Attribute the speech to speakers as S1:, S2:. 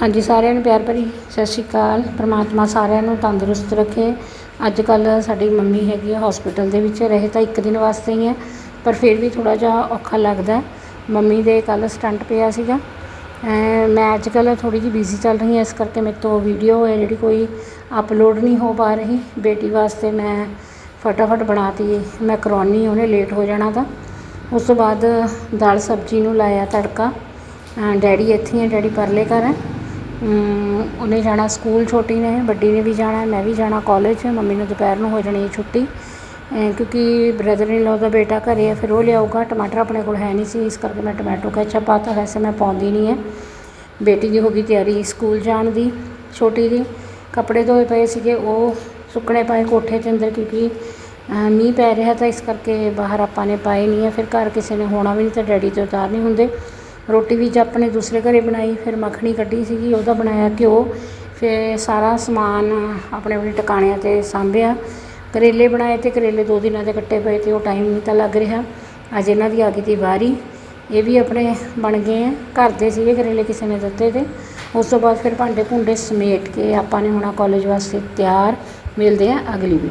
S1: ਹਾਂਜੀ, ਸਾਰਿਆਂ ਨੂੰ ਪਿਆਰ ਭਰੀ ਸਤਿ ਸ਼੍ਰੀ ਅਕਾਲ। ਪ੍ਰਮਾਤਮਾ ਸਾਰਿਆਂ ਨੂੰ ਤੰਦਰੁਸਤ ਰੱਖੇ। ਅੱਜ ਕੱਲ੍ਹ ਸਾਡੀ ਮੰਮੀ ਹੈਗੀ ਆ ਹਸਪੀਟਲ ਦੇ ਵਿੱਚ, ਰਹੇ ਤਾਂ ਇੱਕ ਦਿਨ ਵਾਸਤੇ ਹੀ ਹੈ ਪਰ ਫਿਰ ਵੀ ਥੋੜ੍ਹਾ ਜਿਹਾ ਔਖਾ ਲੱਗਦਾ। ਮੰਮੀ ਦੇ ਕੱਲ੍ਹ ਸਟੰਟ ਪਿਆ ਸੀਗਾ। ਮੈਂ ਅੱਜ ਕੱਲ੍ਹ ਥੋੜ੍ਹੀ ਜਿਹੀ ਬਿਜ਼ੀ ਚੱਲ ਰਹੀ ਹਾਂ, ਇਸ ਕਰਕੇ ਮੇਰੇ ਤੋਂ ਵੀਡੀਓ ਹੈ ਜਿਹੜੀ ਕੋਈ ਅਪਲੋਡ ਨਹੀਂ ਹੋ ਪਾ ਰਹੀ। ਬੇਟੀ ਵਾਸਤੇ ਮੈਂ ਫਟਾਫਟ ਬਣਾਤੀ ਮੈਂ ਕਰਵਾਉਣੀ ਉਹਨੇ ਲੇਟ ਹੋ ਜਾਣਾ ਤਾਂ। ਉਸ ਤੋਂ ਬਾਅਦ ਦਾਲ ਸਬਜ਼ੀ ਨੂੰ ਲਾਇਆ ਤੜਕਾ। ਡੈਡੀ ਇੱਥੇ ਹੈ ਡੈਡੀ ਪਰਲੇ ਘਰ ਹੈ ਉਹਨੇ ਜਾਣਾ ਸਕੂਲ, ਛੋਟੀ ਨੇ, ਵੱਡੀ ਨੇ ਵੀ ਜਾਣਾ, ਮੈਂ ਵੀ ਜਾਣਾ ਕਾਲਜ ਮੰਮੀ ਨੂੰ ਦੁਪਹਿਰ ਨੂੰ ਹੋ ਜਾਣੀ ਹੈ ਛੁੱਟੀ। ਕਿਉਂਕਿ ਬ੍ਰਦਰ ਇਨ ਲਾਅ ਦਾ ਬੇਟਾ ਘਰੇ ਹੈ, ਫਿਰ ਉਹ ਲਿਆਊਗਾ, ਟਮਾਟਰ ਆਪਣੇ ਕੋਲ ਹੈ ਨਹੀਂ ਸੀ, ਇਸ ਕਰਕੇ ਮੈਂ ਟੋਮੈਟੋ ਕੈਚਅਪ ਪਾਤਾ, ਵੈਸੇ ਮੈਂ ਪਾਉਂਦੀ ਨਹੀਂ ਹੈ। ਬੇਟੀ ਦੀ ਹੋ ਗਈ ਤਿਆਰੀ ਸਕੂਲ ਜਾਣ ਦੀ, ਛੋਟੀ ਦੀ। ਕੱਪੜੇ ਧੋਏ ਪਏ ਸੀਗੇ, ਉਹ ਸੁੱਕਣੇ ਪਏ ਕੋਠੇ ਦੇ ਅੰਦਰ, ਕਿਉਂਕਿ ਮੀਂਹ ਪੈ ਰਿਹਾ ਤਾਂ ਇਸ ਕਰਕੇ ਬਾਹਰ ਆਪਾਂ ਨੇ ਪਾਏ ਨਹੀਂ ਹੈ, ਫਿਰ ਘਰ ਕਿਸੇ ਨੇ ਹੋਣਾ ਵੀ ਨਹੀਂ, ਤਾਂ ਡੈਡੀ ਤੋਂ ਉਤਾਰ ਨਹੀਂ ਹੁੰਦੇ। ਰੋਟੀ ਵੀ ਜੇ ਆਪਣੇ ਦੂਸਰੇ ਘਰ ਬਣਾਈ, ਫਿਰ ਮੱਖਣੀ ਕੱਢੀ ਸੀਗੀ, ਉਹਦਾ ਬਣਾਇਆ ਘਿਓ, ਫਿਰ ਸਾਰਾ ਸਮਾਨ ਆਪਣੇ ਆਪਣੇ ਟਿਕਾਣਿਆਂ 'ਤੇ ਸਾਂਭਿਆ। ਕਰੇਲੇ ਬਣਾਏ ਅਤੇ ਕਰੇਲੇ ਦੋ ਦਿਨਾਂ ਦੇ ਕੱਟੇ ਪਏ ਅਤੇ ਉਹ ਟਾਈਮ ਨਹੀਂ ਤਾਂ ਲੱਗ ਰਿਹਾ। ਅੱਜ ਇਹਨਾਂ ਦੀ ਆ ਗਈ ਤੀ ਵਾਰੀ ਇਹ ਵੀ ਆਪਣੇ ਬਣ ਗਏ ਆ। ਘਰ ਦੇ ਸੀਗੇ ਕਰੇਲੇ ਕਿਸੇ ਨੇ ਦਿੱਤੇ ਤੇ। ਉਸ ਤੋਂ ਬਾਅਦ ਫਿਰ ਭਾਂਡੇ ਭੁੰਡੇ ਸਮੇਟ ਕੇ ਆਪਾਂ ਨੇ ਹੋਣਾ ਕਾਲਜ ਵਾਸਤੇ ਤਿਆਰ। ਮਿਲਦੇ ਆ ਅਗਲੀ ਵੀਡੀਓ